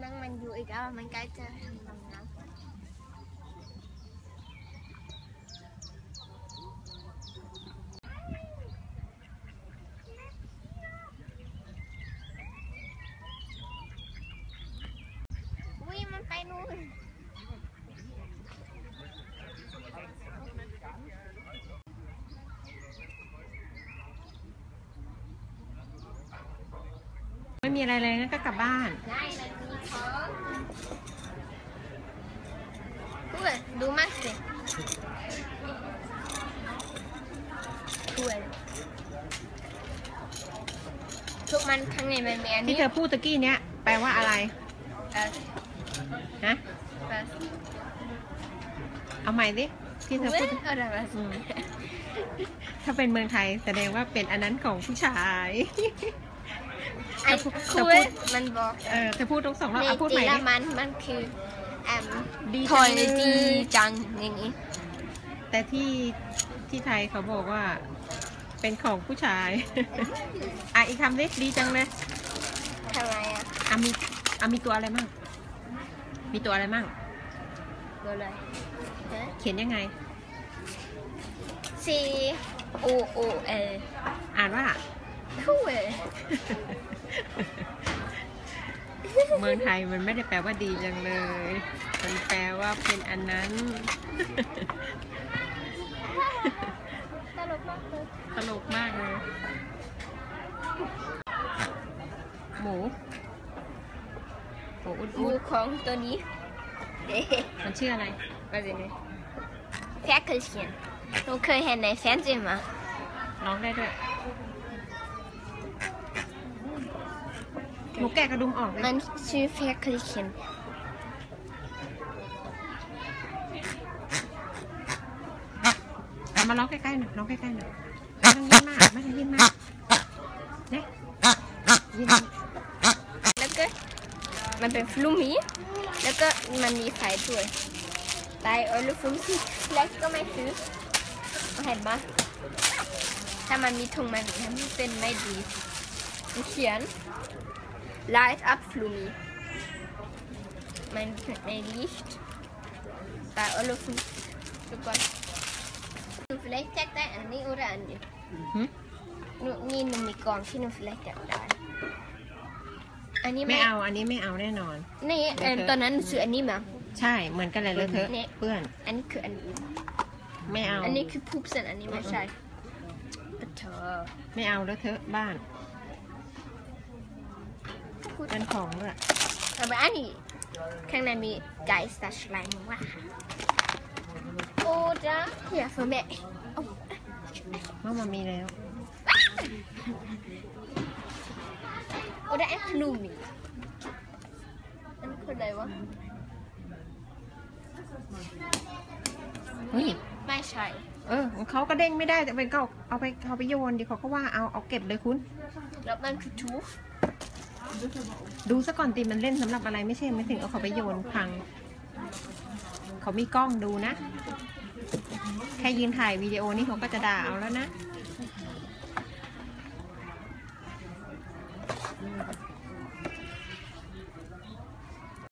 แล้วมันใกล้จะทำน้ำอุ้ยมันไปนู่นไม่มีอะไรเลยงั้นก็กลับบ้าน ได้มันมีของอุ้ยดูมากสิอุ้ยทุกมันข้างในมันมีอันที่นี้เธอพูดตะกี้เนี้ยแปลว่าอะไรเอ่อฮะเอ่อเอาใหม่ดิที่เธอเว้พูยดอะไรวะอืมถ้าเป็นเมืองไทยแสดงว่าเป็นอันนั้นของผู้ชาย ไอ้แต่พูดคุยมันบอกเออเธอพูดตรงสองรอบในเอาพูดจีใหม่ละดิมันมันคือแอมดีถอยจังเลยดีจังอย่างนี้แต่ที่ที่ไทยเขาบอกว่า เป็นของผู้ชาย อะอีกคำดิดีจังเลยทำไมอะอะมีอะมีตัวอะไรมั่งมีตัวอะไรมั่งก็เลยฮะเขียนยังไง C O O L อ่านว่าคุยเมืองไทยมันไม่ได้แปลว่าดีจังเลย มันแปลว่าเป็นอันนั้น ตลกมากเลยตลกมากเลย หมู หมูอุดหอุมูดของตัวนี้เด้มันชื่ออะไรว่าจะไงแฟคเชียนหนูเคยเห็นในแฟนจีมาร้องได้ด้วย หมูแกะกระดุมออกเลยมันชื่อแฟคเชียนเอามาร้องใกล้ๆหน่อยร้องใกล้ๆหน่อยไม่ต้องยิ้มมากไม่ต้องยิ้มมากเนี่ยยิ้มแล้วก็มันเป็นฟลูมี่แล้วก็มันมีไฟด้วยตายเออลูกฟลูมี่แล้วก็ไม่ซื้อเห็นปะถ้ามันมีถุงมันมันเป็นไม่ดีมันเขียน light up ฟลูมี่มันใน licht bei alle fünf Sekunden. Du vielleicht checkt da an die oder an die. หึ Nu, ni nu mi gong ที่หนู vielleicht อยากได้อันนี้ไม่เอาอันนี้ไม่เอาแน่นอน นี่เอิ่มตอนนั้นหนูซื้ออันนี้มา ใช่เหมือนกันเลยเลอะเทอะเนี่ยเปื้อนอันนี้คืออันนี้ไม่เอาอันนี้คือพูบเส้นอันนี้ไม่ใช่ปะเธอไม่เอาเลอะเทอะบ้าน เป็นของด้วยเอาไปอันนี้ข้างในมีไก่สตัชไลน์ว่าโอ้จ้าเฮีย für mich โอ้เมื่อมามีแล้ว oder ein Flumi อันนี้คืออะไรวะเฮ้ยไม่ใช่ เออของเขาก็เด้งไม่ได้แต่เป็นก็เอาไปเอาไปโยนดิเขาก็ว่าเอาเอาเก็บเลยคุณ แล้วมันคือทูฟ ดูซะก่อนตีมันเล่นสำหรับอะไรไม่ใช่ไม่ถึงเอาเขาไปโยนพัง เขามีกล้องดูนะ แค่ยืนถ่ายวิดีโอนี่เขาก็จะด่าเอาแล้วนะ